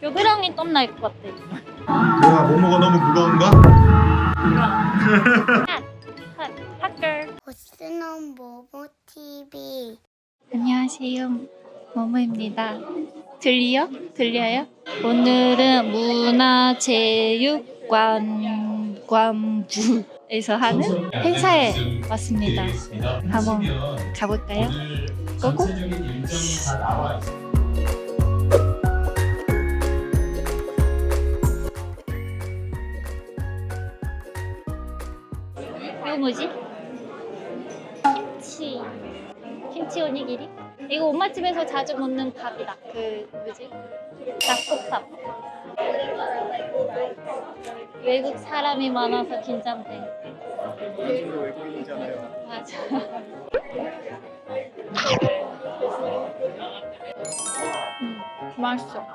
겨드랑이 땀날 것 같아. 뭐야 모모가 너무 무거운가? 핫, 핫걸. 보스는 모모 TV. 안녕하세요. 모모입니다. 들려? 들려요? 오늘은 문화체육관관부에서 하는 행사에 왔습니다. 한번 가볼까요? 고고? 뭐지? 김치. 김치 오니기리? 이거 엄마집에서 자주 먹는 밥이다. 그 뭐지? 닭볶밥. 외국 사람이 많아서 긴장돼. 외국인이잖아요. 맞아. 음, 맛있어.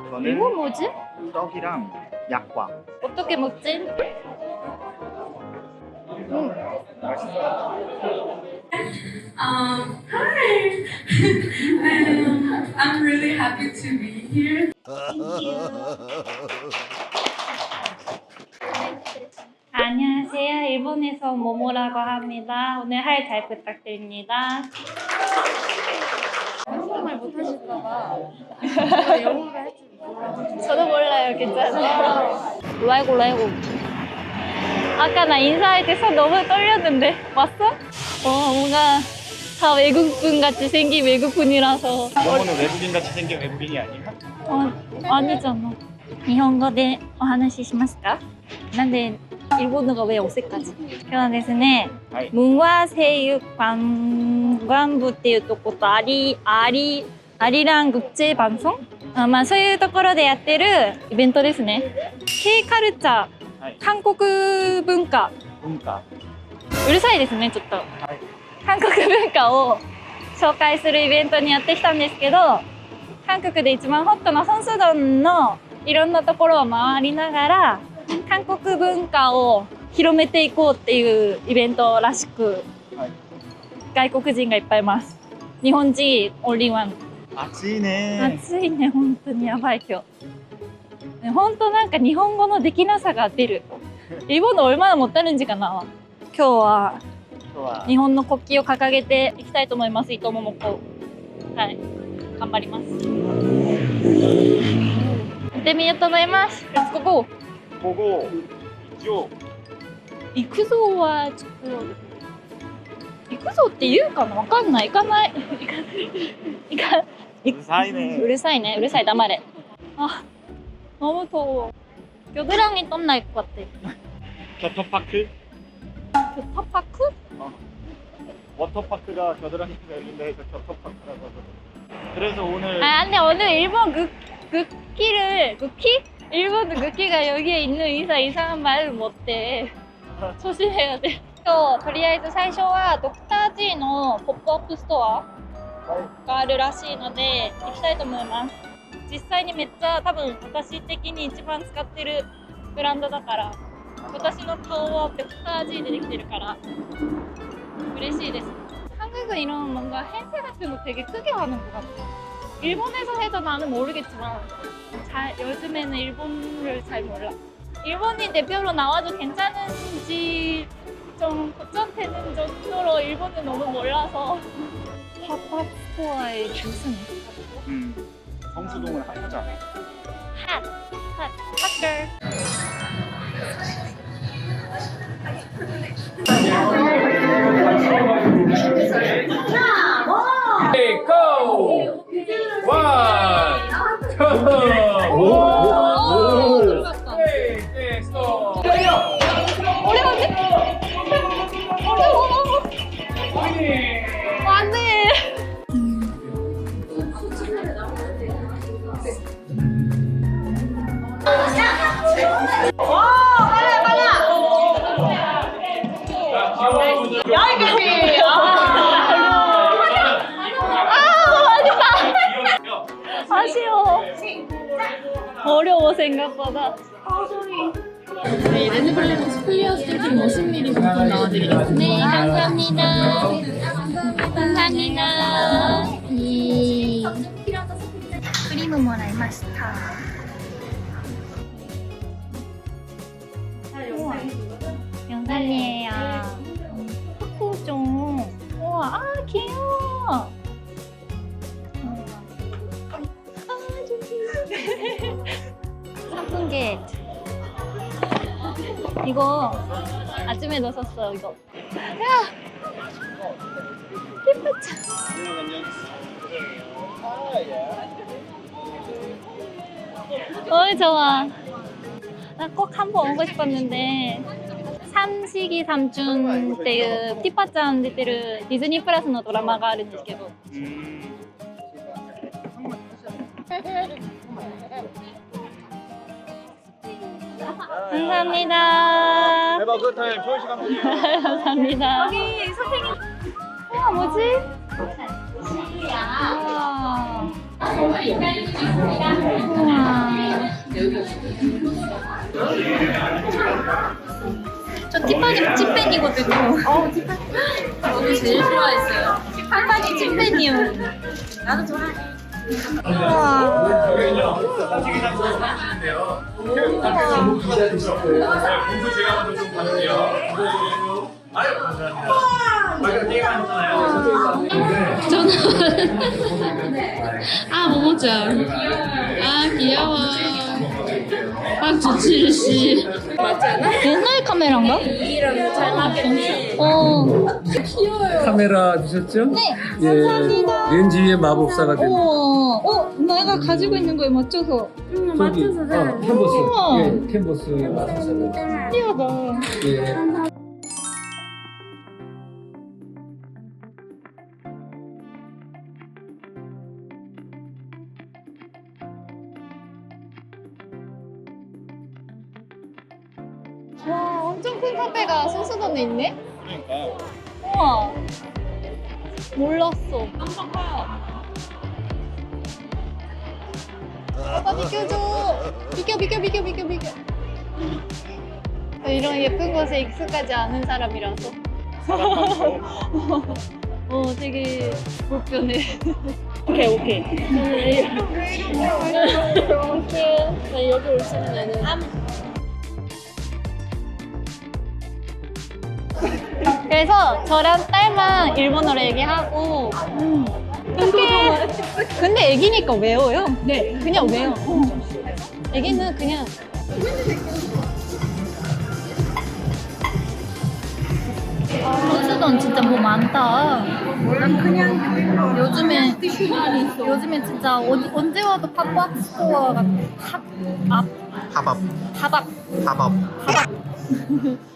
이거 저는 뭐지? 떡이랑 약과 어떻게 먹지? 음, Um, hi. um, I'm really happy to be here. 안녕하세요. 일본에서 모모라고 합니다. 오늘 할 잘 부탁드립니다. 한국말 못하실까봐 영어를 할줄 몰라가지고 저도 몰라요. 괜찮아요. 라이고 라이고. 아까 나 인사할 때 손 너무 떨렸는데 왔어? 어 뭔가 다 외국분 같이 생긴 외국분이라서 모모는 외국인 같이 생긴 외국인이 아니야? 어 아니잖아. 日本語でお話ししますかなんで일본어가왜 어색하지? 今日はですね、はい文和声優관관부っていうとことアリアリアリラン国際방송あまあそういうところでやってるイベントですね。K カルチャーはい 韓国文化。文化。うるさいですねちょっと。はい。韓国文化を紹介するイベントにやってきたんですけど韓国で一番ホットなソンスドンのいろんなところを回りながら韓国文化を広めていこうっていうイベントらしく、はい。外国人がいっぱいいます。日本人オンリーワン。暑いね暑いね本当に。やばい今日。ね本当なんか日本語のできなさが出る。日本の俺まだ持ってるんじかな。今日は日本の国旗を掲げていきたいと思います。伊藤桃子。はい、頑張ります。行ってみようと思います。ここ。ここ。行。行くぞはちょっと。行くぞって言うかな？わかんない行かない行かうるさいねうるさいねうるさい黙れあ 너무더워 겨드랑이 땀 날 것 같아 겨터파크 교타파크? 워터파크가 겨드랑이가 있는데 해서 겨터파크라고 하거든 그래서 오늘 아 근데 오늘 일본 그, 그키를 그키? 일본 그키가 여기에 있는 이상 이상한 말을 못해 조심해야 돼今日とりあえず最初はドクター G のポップアップストアがあるらしいので行きたいと思います 実際にめっちゃ多分私的に一番使ってるブランドだから私の顔はドクター Gでできてるから嬉しいです한국은 이런 뭔가 행사 같은 거 되게 크게 하는 것 같아 일본에서 해도 나는 모르겠지만 잘, 요즘에는 일본을 잘 몰라. 일본인 대표로 나와도 괜찮은지 좀 걱정되는 정도로 일본을 너무 몰라서 팝업 스토어의 무슨 음, 성수동을 하자 핫, 핫, 핫걸. 생각보다. 네, 레드블랙 클리어 스틱 50ml 부분 넣어드리겠습니다. 네, 감사합니다. 감사합니다. 이 크림은 뭐라요? 마시타. 영상이 아침에도 썼어, 이거. 야! 예쁘죠? 어이, 좋아. 나 꼭 한 번 오고 싶었는데. 삼식이 삼촌 때 그 티파짱 出てるディズニープラスのドラマがあるんですけど 감사합니다. 대박 굿타임 좋은 시간 보내요. 감사합니다. 여기 선생님. 와 뭐지? 우와. 우와. 저 티파니 찐팬이거든요. 어, 티파니. 저도 제일 좋아했어요. 티파니 찐팬이요. 나도 좋아해. 게임하셨잖아요. 아 모모짱. 아 귀여워. 박주칠 씨. 옛날 카메라인가? 이랑 잘 맞겠네. 어. 카메라 주셨죠? 네. 예, 감사합니다. 렌즈 위에 마법사가 된 우와. 어, 내가 가지고 있는 거에 맞춰서. 저기 어, 캔버스 우와. 예, 캔버스에 된 신기하다. 예. 카페가 소수던에 있네? 그러니까. 우와. 몰랐어. 아빠 비켜줘. 비켜, 비켜, 비켜, 비켜, 비켜. 이런 예쁜 곳에 익숙하지 않은 사람이라서. 어, 되게 불편해. 오케이, 오케이. 오케이. 여기 오시면은. 그래서 저랑 딸만 일본어로 얘기하고. 근데 근데 애기니까 외워요? 네. 그냥 외워. 애기는 그냥 호주돈 진짜 뭐 많다. 요즘에 요즘에 진짜 어디, 언제 와도 팝업 스토어가 팝업 팝업. 팝업. 팝업. 팝업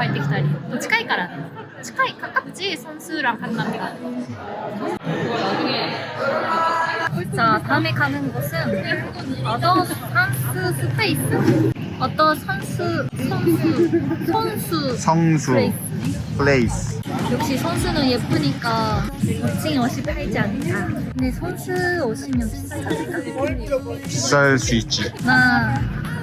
入ってきたり、近いから、近い、가깝지ソンスー랑 강남이가. 자, 다음에 가는 곳은 어더 선수 스페이스. 어더 선수, 선수, 선수 성수. 플레이스. 플레이스. 역시 선수는 예쁘니까 멋진 옷이 팔지 않나. 근데 선수 옷이면 비싸니까. 비쌀 수 있지. 나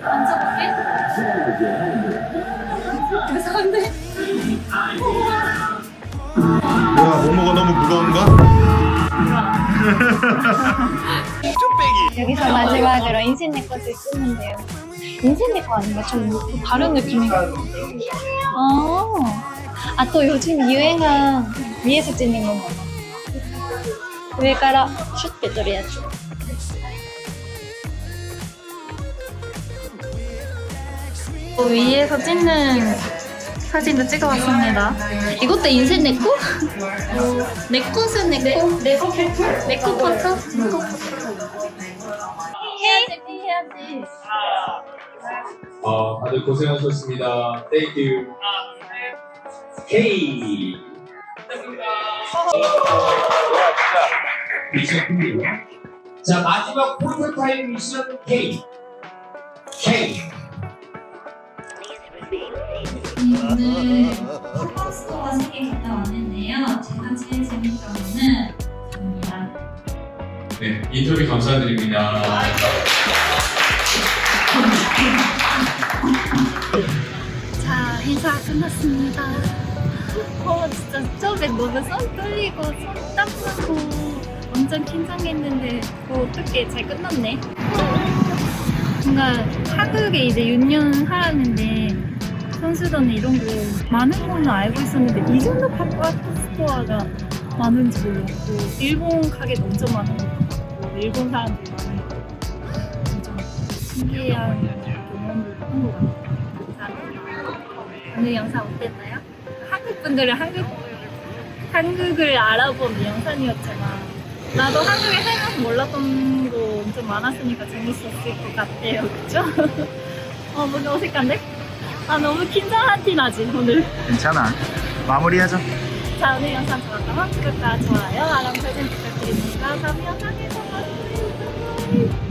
만져볼게. 죄송한데. 뭐야 모모가 너무 무거운가? 여기서 마지막으로 인생 내 것을 쓰면 돼요. 인생 내 거 아닌가? 좀 다른 느낌이. 아, 아, 또 요즘 유행한 위에서 찍는 건가 봐. 위에から 슛って 撮るやつ. 또 위에서 찍는 사진도 찍어왔습니다. 이것도 인생 내 거? 내 것은 내 거? 내 거? 내거 포토? 해야지, 해야지. 어, 다들 고생하셨습니다. Thank you. 미션 K. 자 마지막 포토 타임 미션 K. K. 오늘 슈퍼스토어 세개 갔다 왔는데요. 제가 제일 재밌던 거는. 네 인터뷰 감사드립니다. 자, 행사 끝났습니다. 어, 진짜 처음에 너무 손 떨리고 손 땀나고 완전 긴장했는데 어, 어떻게 잘 끝났네. 뭔가 하극에 이제 윤년하라는데 선수단에 이런 거 많은 거는 알고 있었는데 이 정도 팝업 스토어가 많은지 몰랐고 일본 가게도 엄청 많은 것 같고 일본 사람들이 많은 것 같고 엄청 신기한 경험을 한것 같아요. 자, 오늘 영상 어땠나요? 한국 분들은 한국 한국을 알아본 영상이었지만 나도 한국에 살면서 몰랐던 거 엄청 많았으니까 재밌었을 것 같아요, 그쵸? 어, 뭔가 어색한데? 아, 너무 긴장한 티 나지, 오늘. 괜찮아 마무리하자 자, 오늘 영상 좋았다면 구독과 좋아요, 알람 설정 부탁드립니다. 다음 영상에서 만나요.